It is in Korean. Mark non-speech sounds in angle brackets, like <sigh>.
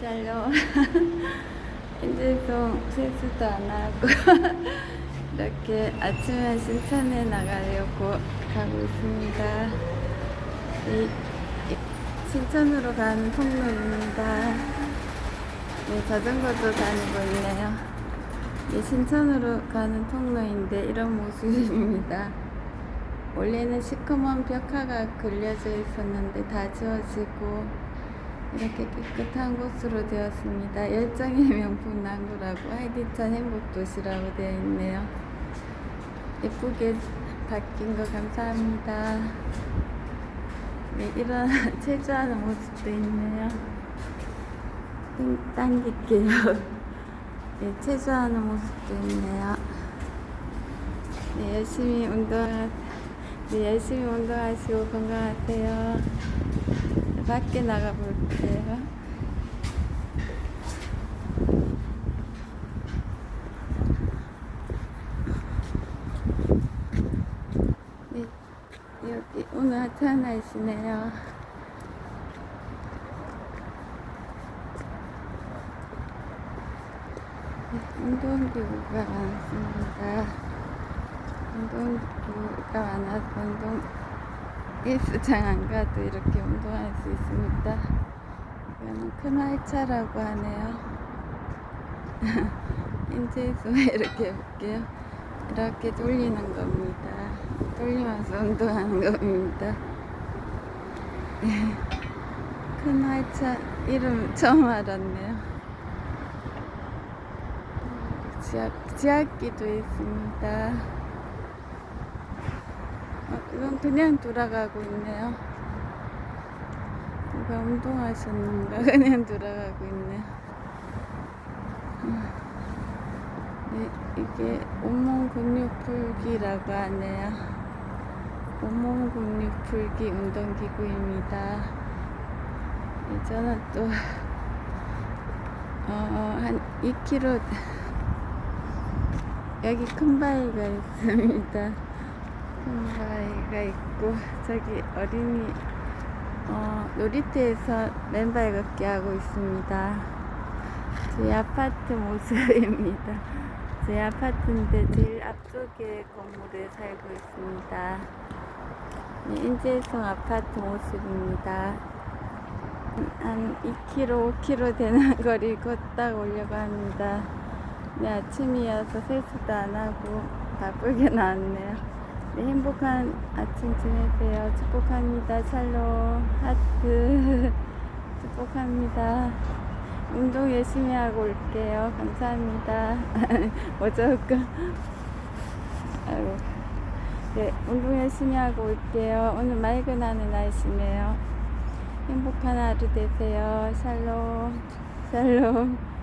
샬롬. 인제송 <laughs> 세수도 안 하고 <laughs> 이렇게 아침에 신천에 나가려고 가고 있습니다. 이, 이 신천으로 가는 통로입니다. 네, 자전거도 다니고 있네요. 이 신천으로 가는 통로인데 이런 모습입니다. 원래는 시커먼 벽화가 그려져 있었는데 다 지워지고 이렇게 깨끗한 곳으로 되었습니다. 열정의 명품 남구라고 하기찬 행복도시라고 되어 있네요. 예쁘게 바뀐 거 감사합니다. 네, 이런 <laughs> 체조하는 모습도 있네요. 힘 당길게요. <laughs> 네, 체조하는 모습도 있네요. 네, 열심히 운동, 네, 열심히 운동하시고 건강하세요. 네, 밖에 나가 볼게요. 네, 여기 오늘 핫한 날씨네요. 네, 운동기구가 많습니다. 운동기구가 많아서 운동 헬스장 안 가도 이렇게 운동할 수 있습니다. 이거는 큰 활차라고 하네요. <laughs> 인제에서 이렇게 해볼게요. 이렇게 돌리는 겁니다. 돌리면서 운동하는 겁니다. 네. 큰 활차 이름 처음 알았네요. 지압, 지압기도 있습니다. 어, 이건 그냥 돌아가고 있네요. 누가 운동하셨는가? <laughs> 그냥 돌아가고 있네요. 음. 네, 이게 온몸 근육 풀기라고 하네요. 온몸 근육 풀기 운동기구입니다. 네, 저는 또, 어, 한 2kg, <laughs> 여기 큰 바위가 있습니다. 큰 바위가 있고, 저기 어린이, 어, 놀이터에서 맨발 걷기 하고 있습니다. 저희 아파트 모습입니다. 제 아파트인데 제일 앞쪽에 건물에 살고 있습니다. 네, 인제성 아파트 모습입니다. 한 2km, 5km 되는 <laughs> 거리 걷다 오려고 합니다. 네, 아침이어서 세수도 안 하고 바쁘게 나왔네요. 네, 행복한 아침 지내세요. 축복합니다. 샬롬, 하트. <laughs> 축복합니다. 운동 열심히 하고 올게요. 감사합니다. <laughs> 뭐 좋을까? 아이고. 네, 운동 열심히 하고 올게요. 오늘 맑은 하늘 날씨네요. 행복한 하루 되세요. 샬롬, 샬롬.